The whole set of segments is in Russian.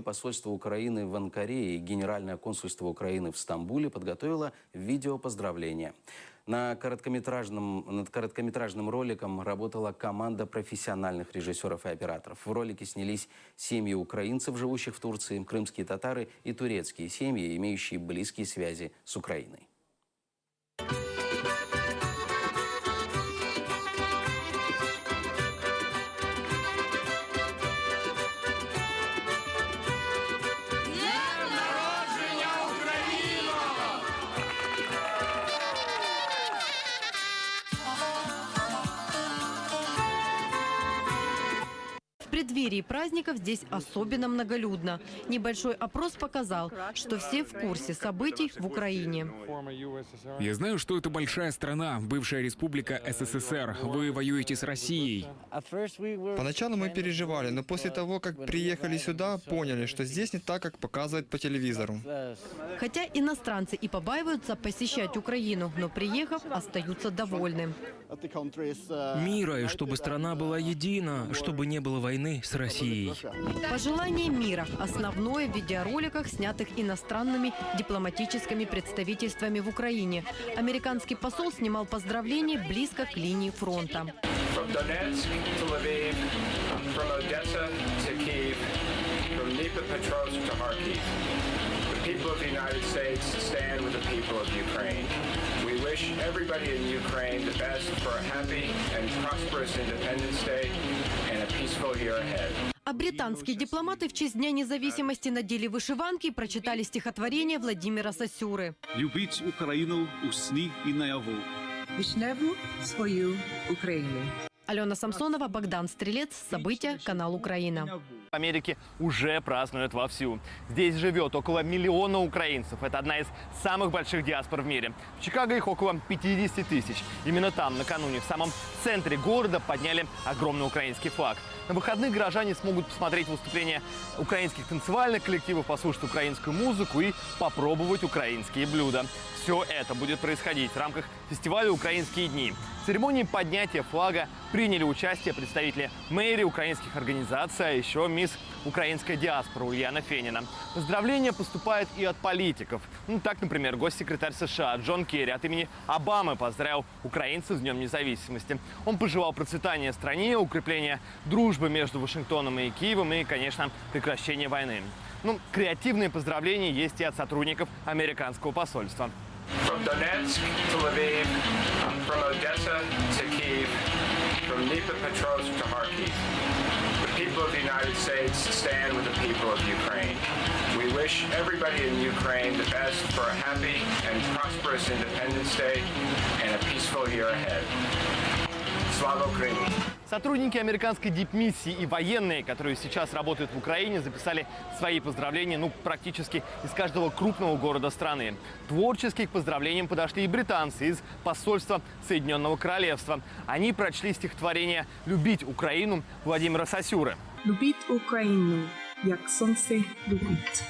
Посольство Украины в Анкаре и Генеральное консульство Украины в Стамбуле подготовило видео поздравления. На короткометражном, над короткометражным роликом работала команда профессиональных режиссеров и операторов. В ролике снялись семьи украинцев, живущих в Турции, крымские татары и турецкие семьи, имеющие близкие связи с Украиной. Преддверии праздников здесь особенно многолюдно. Небольшой опрос показал, что все в курсе событий в Украине. Я знаю, что это большая страна, бывшая республика СССР. Вы воюете с Россией. Поначалу мы переживали, но после того, как приехали сюда, поняли, что здесь не так, как показывают по телевизору. Хотя иностранцы и побаиваются посещать Украину, но приехав, остаются довольны. мира, и чтобы страна была едина, чтобы не было войны с Россией. Пожелание мира – основное в видеороликах, снятых иностранными дипломатическими представительствами в Украине. Американский посол снимал поздравления близко к линии фронта. From Donetsk to Lviv, from Odessa to Kiev, from Dnipropetrovsk to Kharkiv. The people of the United States stand with the people of Ukraine. We wish everybody in Ukraine the best for a happy and prosperous Independence Day and a peaceful year ahead. А британские дипломаты в честь Дня независимости надели вышиванки и прочитали стихотворение Владимира Сосюры. Любіть Україну у сні і наяву. вишневу свою Україну. Алена Самсонова, Богдан Стрелец. События. Канал Украина. в Америке уже празднуют вовсю. Здесь живет около миллиона украинцев. Это одна из самых больших диаспор в мире. В Чикаго их около 50 тысяч. Именно там, накануне, в самом центре города подняли огромный украинский флаг. На выходных горожане смогут посмотреть выступления украинских танцевальных коллективов, послушать украинскую музыку и попробовать украинские блюда. Все это будет происходить в рамках фестиваля «Украинские дни». Церемонии поднятия флага приняли участие представители мэрии украинских организаций, а еще мисс украинская диаспора Ульяна Фенина. Поздравления поступают и от политиков. Ну, так, например, госсекретарь США Джон Керри от имени Обамы поздравил украинцев с Днем независимости. Он пожелал процветания стране, укрепления дружбы между Вашингтоном и Киевом и, конечно, прекращения войны. Ну, креативные поздравления есть и от сотрудников американского посольства. From Donetsk to Lviv, Odessa to Kiev, from Dnipropetrovsk to Kharkiv. The people of the United States stand with the people of Ukraine. We wish everybody in Ukraine the best for a happy and prosperous Independence Day and a peaceful year ahead. Slava Ukraini! Сотрудники американской дипмиссии и военные, которые сейчас работают в Украине, записали свои поздравления ну, практически из каждого крупного города страны. Творчески к поздравлениям подошли и британцы из посольства Соединенного Королевства. Они прочли стихотворение «Любить Украину» Владимира Сосюры. Любіть Україну, як сонце любить.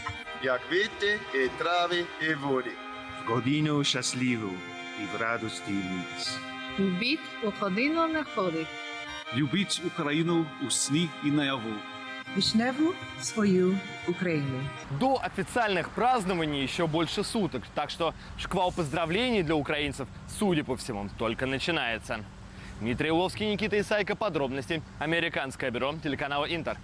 як квіти і трави і води. В годину щасливу і в радості ніч. Любіть у годину находить. Любіть Україну у сні і наяву. Вишневу свою Україну. До официальных празднований еще больше суток, так что шквал поздравлений для украинцев, судя по всему, только начинается. Дмитрий Уловский, Никита Исайко. Подробности. Американское бюро телеканала «Интер».